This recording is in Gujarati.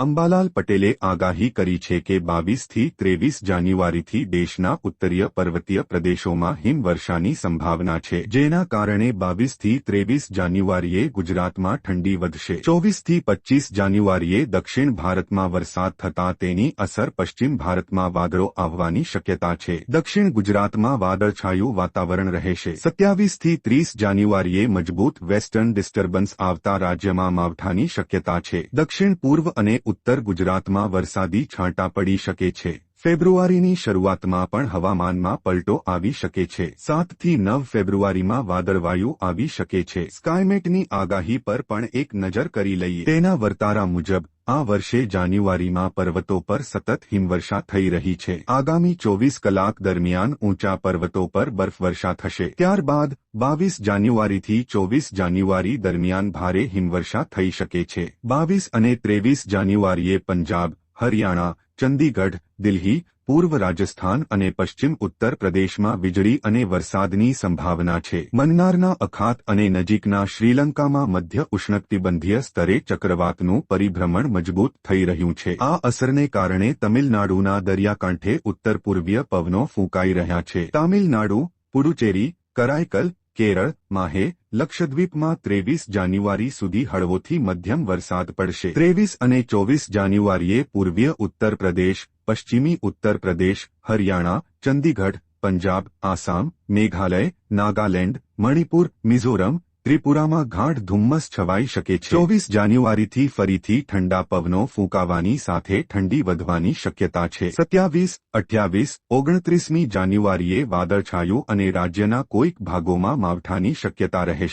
અંબાલાલ પટેલે આગાહી કરી છે કે બાવીસથી ત્રેવીસ જાન્યુઆરીથી દેશના ઉત્તરીય પર્વતીય પ્રદેશોમાં હિમવર્ષાની સંભાવના છે, જેના કારણે બાવીસથી ત્રેવીસ જાન્યુઆરીએ ગુજરાતમાં ઠંડી વધશે. ચોવીસથી પચ્ચીસ જાન્યુઆરીએ દક્ષિણ ભારતમાં વરસાદ થતાં તેની અસર પશ્ચિમ ભારતમાં વાદળો આવવાની શક્યતા છે. દક્ષિણ ગુજરાતમાં વાદળછાયું વાતાવરણ રહેશે. સત્યાવીસથી ત્રીસ જાન્યુઆરીએ મજબૂત વેસ્ટર્ન ડિસ્ટર્બન્સ આવતા રાજ્યમાં માવઠાની શક્યતા છે. દક્ષિણ પૂર્વ અને ઉત્તર ગુજરાતમાં વરસાદી છાંટા પડી શકે છે. ફેબ્રુઆરીની શરૂઆતમાં પણ હવામાનમાં પલટો આવી શકે છે. સાતથી નવ ફેબ્રુઆરીમાં વાદળવાયુ આવી શકે છે. સ્કાયમેટની આગાહી પર પણ એક નજર કરી લઈએ. તેના વર્તારા મુજબ, આ વર્ષે જાન્યુઆરીમાં પર્વતો પર સતત હિમવર્ષા થઈ રહી છે. આગામી ચોવીસ કલાક દરમિયાન ઊંચા પર્વતો પર બરફવર્ષા થશે. ત્યારબાદ, બાવીસ જાન્યુઆરીથી ચોવીસ જાન્યુઆરી દરમિયાન ભારે હિમવર્ષા થઈ શકે છે. બાવીસ અને ત્રેવીસ જાન્યુઆરીએ પંજાબ, હરિયાણા ચંદીગઢ, દિલ્હી, પૂર્વ રાજસ્થાન અને પશ્ચિમ ઉત્તર પ્રદેશમાં વીજળી અને વરસાદની સંભાવના છે. મન્નારના અખાત અને નજીકના શ્રીલંકામાં મધ્ય ઉષ્ણકટિબંધીય સ્તરે ચક્રવાતનું પરિભ્રમણ મજબૂત થઈ રહ્યું છે. આ અસરને કારણે તમિલનાડુના દરિયાકાંઠે ઉત્તર પૂર્વીય પવનો ફૂંકાઈ રહ્યા છે. તામિલનાડુ, પુડુચેરી કરાઈકલ કેરળ, માહે, લક્ષદ્વીપમાં ત્રેવીસ જાન્યુઆરી સુધી હળવોથી મધ્યમ વરસાદ પડશે. ત્રેવીસ અને ચોવીસ જાન્યુઆરીએ પૂર્વીય ઉત્તર પ્રદેશ, પશ્ચિમી ઉત્તર પ્રદેશ, હરિયાણા, ચંદીગઢ, પંજાબ, આસામ, મેઘાલય, નાગાલેન્ડ, મણિપુર, મિઝોરમ ત્રિપુરામાં ગાઢ ધુમ્મસ છવાઈ શકે છે. ચોવીસ જાન્યુઆરીથી ફરીથી ઠંડા પવનો ફૂંકાવાની સાથે ઠંડી વધવાની શક્યતા છે. સત્યાવીસ, અઠ્યાવીસ, ઓગણત્રીસમી જાન્યુઆરીએ વાદળછાયું અને રાજ્યના કોઈક ભાગોમાં માવઠાની શક્યતા રહેશે.